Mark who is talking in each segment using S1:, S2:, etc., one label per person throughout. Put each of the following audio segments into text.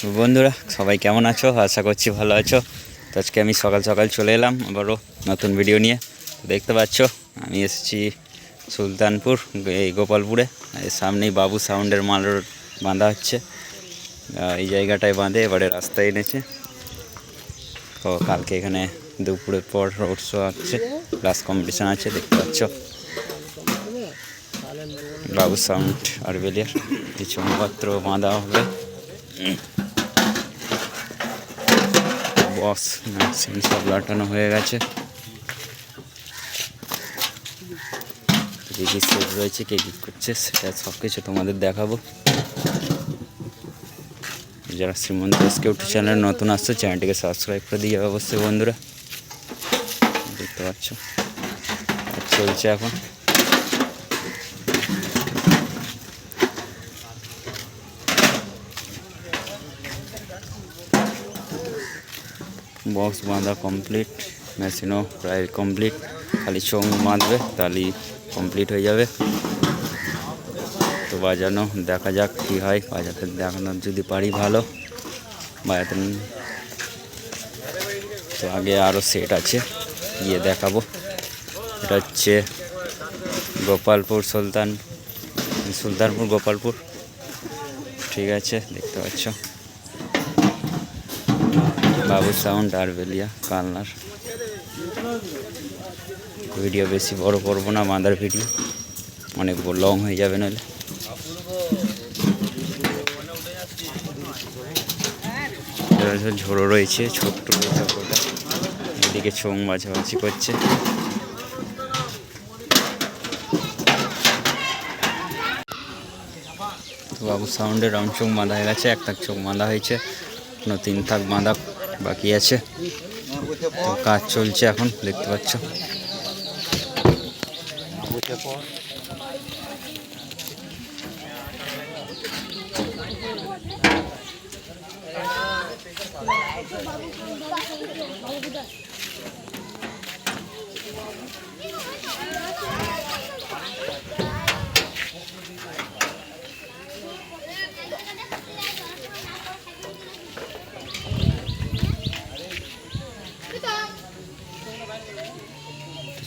S1: তো বন্ধুরা, সবাই কেমন আছো? আশা করছি ভালো আছো। তো আজকে আমি সকাল সকাল চলে এলাম, আবারও নতুন ভিডিও নিয়ে। তো দেখতে পাচ্ছ, আমি এসেছি সুলতানপুর, এই গোপালপুরে। এর সামনেই বাবু সাউন্ডের মাল বাঁধা হচ্ছে। এই জায়গাটায় বাঁধে, এবারে রাস্তায় এনেছে। তো কালকে এখানে দুপুরের পর রোড শো আছে ক্লাস কম্পিটিশান আছে, দেখতে পাচ্ছ। বাবু সাউন্ড আর বেলিয়ার কিছু পত্র বাঁধা হবে। বক্স মেশিন সব লাটানো হয়ে গেছে। কী কী সেট রয়েছে, কে কী করছে, সেটা সব কিছু তোমাদের দেখাবো। যারা শ্রীমন্ত স্কেউট চ্যানেল নতুন আসছে, চ্যানেলটিকে সাবস্ক্রাইব করে দিয়ে যাবে অবশ্যই বন্ধুরা। দেখতে পাচ্ছ চলছে এখন। বক্স বাঁধা কমপ্লিট মেশিনও প্রায় কমপ্লিট খালি চোং বাঁধবে তাহলেই কমপ্লিট হয়ে যাবে। তো বাজানো, দেখা যাক কী হয়। বাজাতে দেখানোর যদি পারি ভালো, বাজাতে তো আগে আরও সেট আছে, গিয়ে দেখাবো। এটা হচ্ছে গোপালপুর সুলতান সুলতানপুর, গোপালপুর। ঠিক আছে, দেখতে পাচ্ছ। বাবু সাউন্ড আর বেলিয়া, কালনার। ভিডিও বেশি বড় করব না বাঁধার ভিডিও অনেক লং হয়ে যাবে নাহলে ঝোড়ো রয়েছে, ছোট্ট এদিকে চোং বাছাবাছি করছে। বাবু সাউন্ডের রাউন্ড চোখ বাঁধা হয়ে গেছে, এক থাক চোখ বাঁধা হয়েছে, কোনো তিন থাক বাঁধা বাকি আছে। কাজ চলছে এখন দেখতে পাচ্ছ।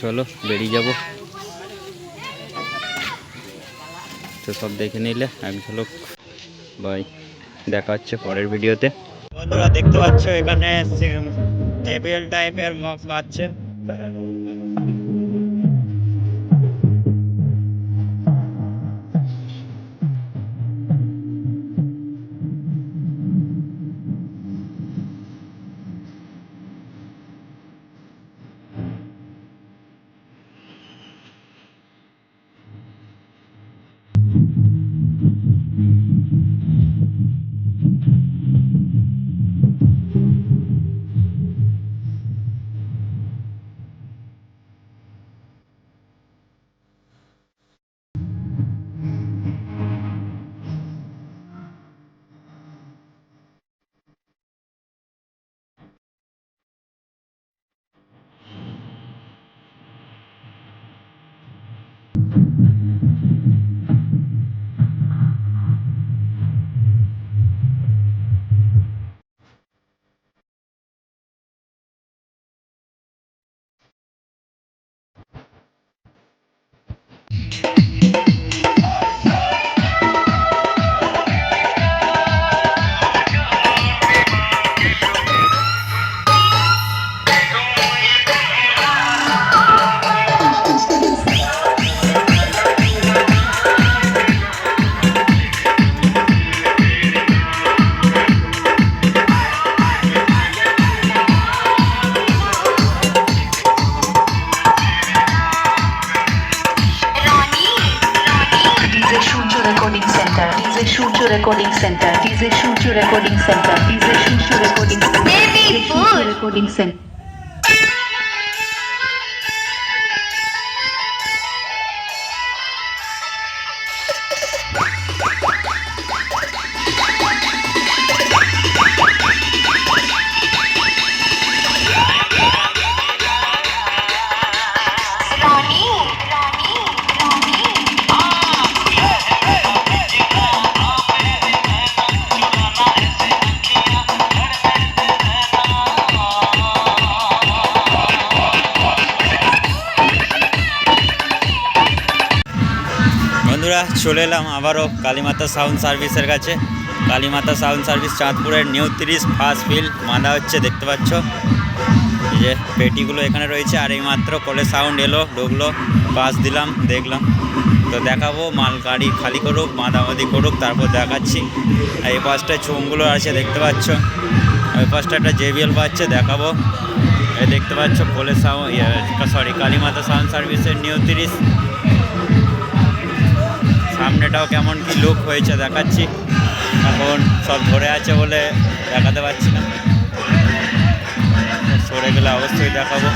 S1: চলো, বেরিয়ে যাব। তো সব দেখে নিলে, এক ঝলক। বাই। দেখা হচ্ছে পরের ভিডিওতে। বন্ধুরা, দেখতে পাচ্ছ, এখানে টেবিল টাইপের মগ পাচ্ছে
S2: Thank you.
S1: বন্ধুরা, চলে এলাম আবারও কালীমাতা সাউন্ড সার্ভিসের কাছে। কালীমাতা সাউন্ড সার্ভিস চাঁদপুরের নিউ তিরিশ ফার্স্ট ফিল মাদা হচ্ছে, দেখতে পাচ্ছ? যে পেটিগুলো এখানে রয়েছে, আর এই মাত্র কলে সাউন্ড এলো, ঢুকলো পাস দিলাম, দেখলাম। তো দেখাবো, মাল গাড়ি খালি করুক, মাদামাদি করুক, তারপর দেখাচ্ছি। আর এই পাশটায় চোমগুলো আছে, দেখতে পাচ্ছ? ওই পাশটা একটা জেবিএল পাচ্ছে দেখাবো। দেখতে পাচ্ছ, কোলে সাউন্ড সরি, কালীমাতা সাউন্ড সার্ভিসের নিউ তিরিশ। সামনেটাও কেমন কি লুক হয়েছে দেখাচ্ছি। এখন সব ধরে আছে বলে দেখাতে পারছি না। সরে গেলে অবশ্যই দেখাবো।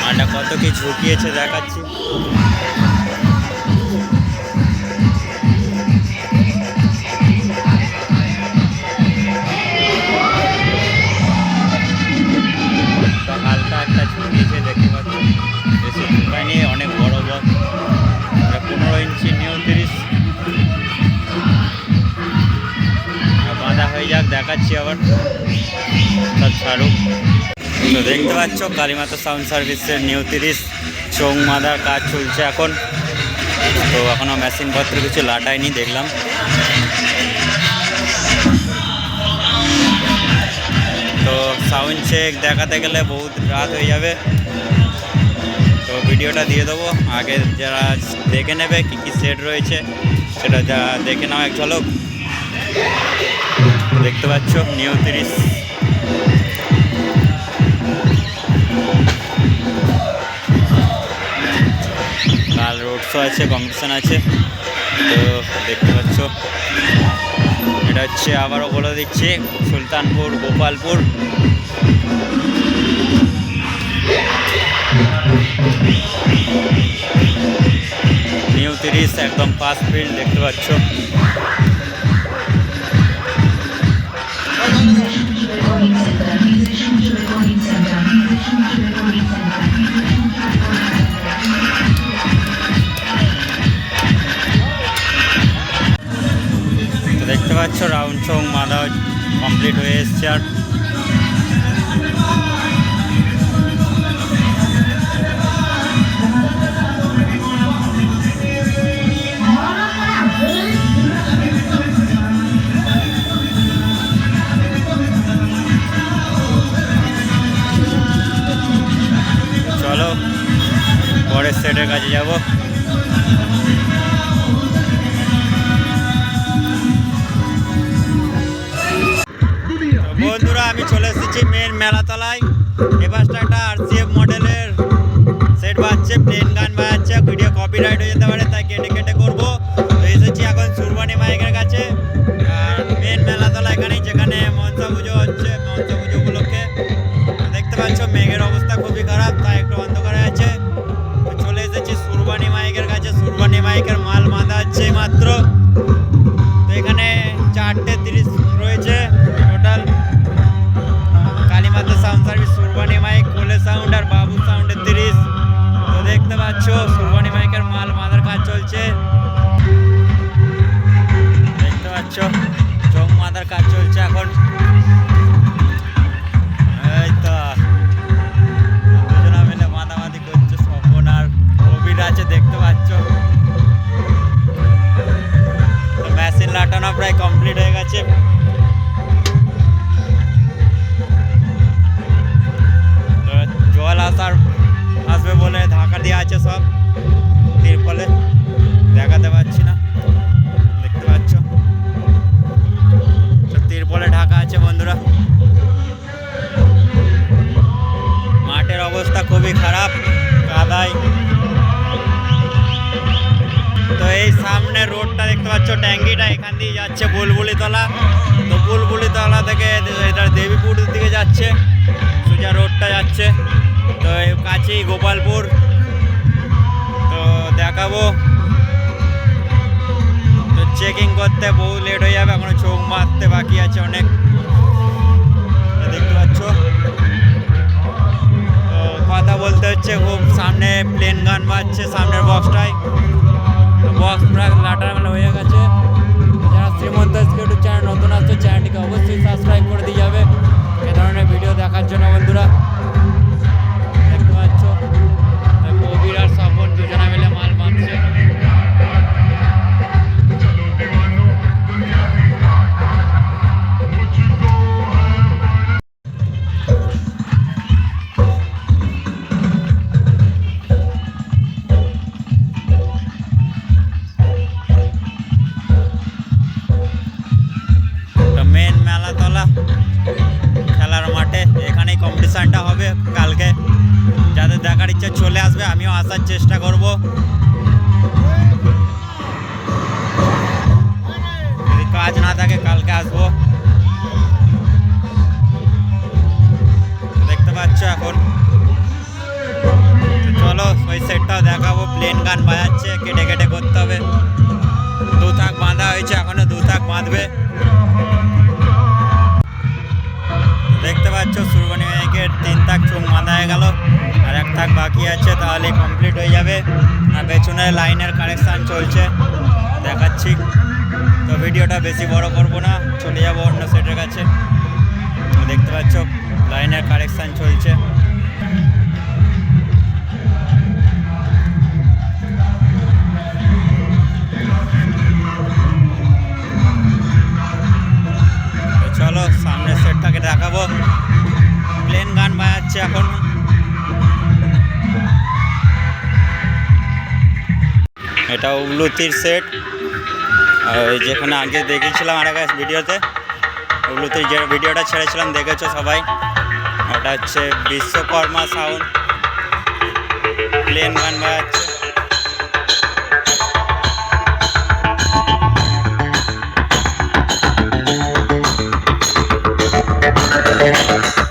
S1: মালটা কত কি ঝুঁকিয়েছে দেখাচ্ছি। দেখাচ্ছি আবার। সব ছাড়ুক তো দেখতে পাচ্ছ, কালীমাতা সাউন্ড সার্ভিসের নিউ তিরিশ, চোং মাদার কাজ চলছে এখন। তো এখনও মেশিনপত্র কিছু লাটায়নি, দেখলাম। তো সাউন্ড চেক দেখাতে গেলে বহুত রাত হয়ে যাবে। তো ভিডিওটা দিয়ে দেবো। আগে যারা দেখে নেবে কী কী সেট রয়েছে, সেটা যা দেখে নাও এক ঝলক। দেখতে পাচ্ছ, নিউ তিরিশ। কাল রোড শো আছে কম্পিটিশান আছে। তো দেখতে পাচ্ছ, এটা হচ্ছে আবারও বলে দিচ্ছি, সুলতানপুর, গোপালপুর। নিউ তিরিশ, একদম ফাস্ট ফিল্ড দেখতে পাচ্ছ। দেখতে পাচ্ছ রাউন্ড চং মাদা কমপ্লিট হয়ে এসছে আর পরের সেটের কাছে যাব কাজ চলছে এখন। এই তো মিলে আর আছে, দেখতে পাচ্ছ। মেশিন লাটানো প্রায় কমপ্লিট হয়ে গেছে। জল আসার, আসবে বলে ঢাকা দিয়ে আছে সব। তিরপলে দেখাতে পাচ্ছি না। সব ঢাকা আছে বন্ধুরা। মাঠের অবস্থা খুবই খারাপ, কাদায়। তো এই সামনে রোডটা দেখতে পাচ্ছ, ট্যাঙ্কিটা এখান দিয়ে যাচ্ছে বুলবুলিতলা। তো বুলবুলিতলা থেকে এটা দেবীপুর দিকে যাচ্ছে, সোজা রোডটা যাচ্ছে। তো কাছেই গোপালপুর। তো দেখাবো চেকিং করতে, বহু লেট হয়ে যাবে, এখনও চোখ মারতে বাকি আছে অনেক। দেখতে পাচ্ছ? কথা বলতে হচ্ছে, খুব সামনে প্লেন গান বাজছে সামনের বক্সটায় বক্স প্রায় লাটার মেলা হয়ে গেছে। যারা শ্রীমন্ত চ্যানেল নতুন আসছে চ্যানেলটিকে অবশ্যই সাবস্ক্রাইব করে দিয়ে যাবে। এ ধরনের ভিডিও দেখার জন্য বন্ধুরা। এখন। চলো, ওই সেটটাও দেখাবো। প্লেন গান বাজাচ্ছে, কেটে কেটে করতে হবে। দু থাক বাঁধা হয়েছে, এখনও দু থাক বাঁধবে। দেখতে পাচ্ছ সুরবানি ব্যাংকের তিন থাক চুং বাঁধা হয়ে গেল। আর এক থাক বাকি আছে তাহলে কমপ্লিট হয়ে যাবে। আর পেছনের লাইনের কানেকশান চলছে। দেখাচ্ছি। তো ভিডিওটা বেশি বড় করব না, চলে যাব অন্য সেটের কাছে। দেখতে পাচ্ছ লাইনের কারেকশান চলছে। চলো সামনের সেটটাকে দেখাবো। প্লেন গান বাজাচ্ছে এখন। এটা উগলুতির সেট। আর যেখানে আগে দেখেছিলাম আর ভিডিওতে উগলুতির যে ভিডিওটা ছেড়েছিলাম, দেখেছ সবাই? ওটা হচ্ছে বিশ্বকর্মা সাউন্ড প্লেন গান বাজাচ্ছে তো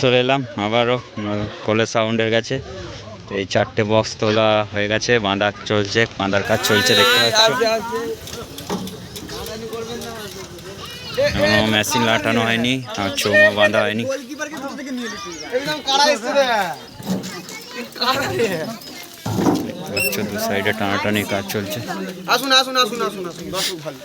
S1: চলে এলাম আবারও কোলে সাউন্ডের কাছে। তো এই চারটে বক্স তোলা হয়ে গেছে বাঁধা চলছে বাঁধার কাজ চলছে দেখতে পাচ্ছ। এখনও মেশিন লাটানো হয়নি আর চৌমো বাঁধা হয়নি। হচ্ছে দু সাইডে টানাটানি কাজ চলছে।
S2: আসুন আসুন আসুন আসুন আসুন ভালো।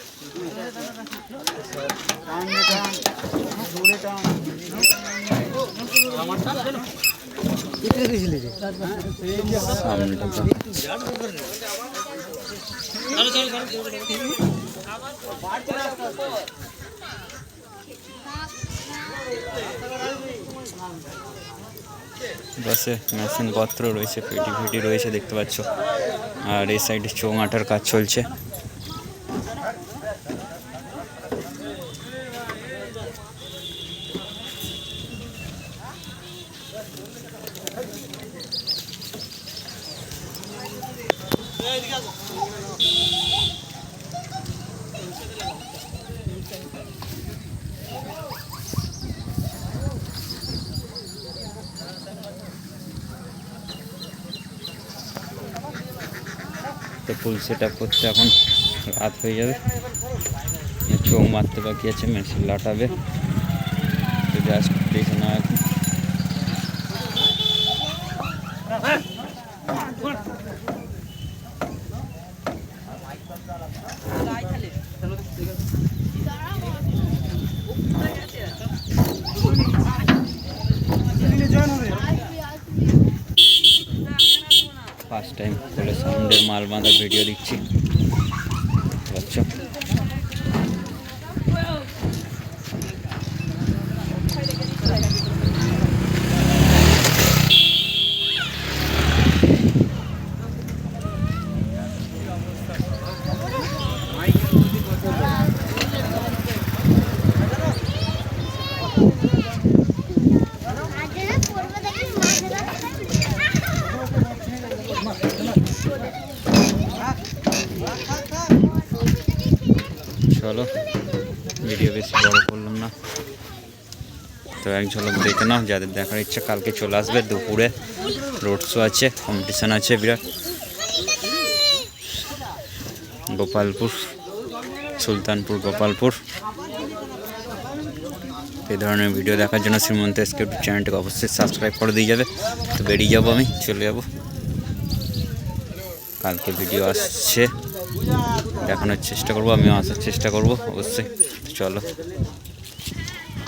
S1: বাসে, মেশিন পত্র রয়েছে পেটি ফেটি রয়েছে, দেখতে পাচ্ছ। আর এই সাইডে চোং আটার কাজ চলছে। তো ফুল সেট আপ করতে এখন রাত হয়ে যাবে। চোখ মারতে বাকি আছে, মেশিন লাটাবে। তো জাস্ট দেখে না এখন ফার্স্ট টাইম বলে সাউন্ডের মাল বাঁধার ভিডিও চলো ভিডিও বেশি বড় করলাম না। তো এক ঝলক দেখে নাও, যাদের দেখার ইচ্ছা কালকে চলে আসবে, দুপুরে রোড শো আছে কম্পিটিশান আছে বিরাট। গোপালপুর, সুলতানপুর, গোপালপুর। এই ধরনের ভিডিও দেখার জন্য শ্রীমন্ত এসকে চ্যানেলটিকে অবশ্যই সাবস্ক্রাইব করে দিয়ে যাবে। তো বেরিয়ে যাব আমি, চলে যাব। কালকে ভিডিও আসছে। দেখানোর চেষ্টা করব আমিও আসার চেষ্টা করব অবশ্যই। চলো।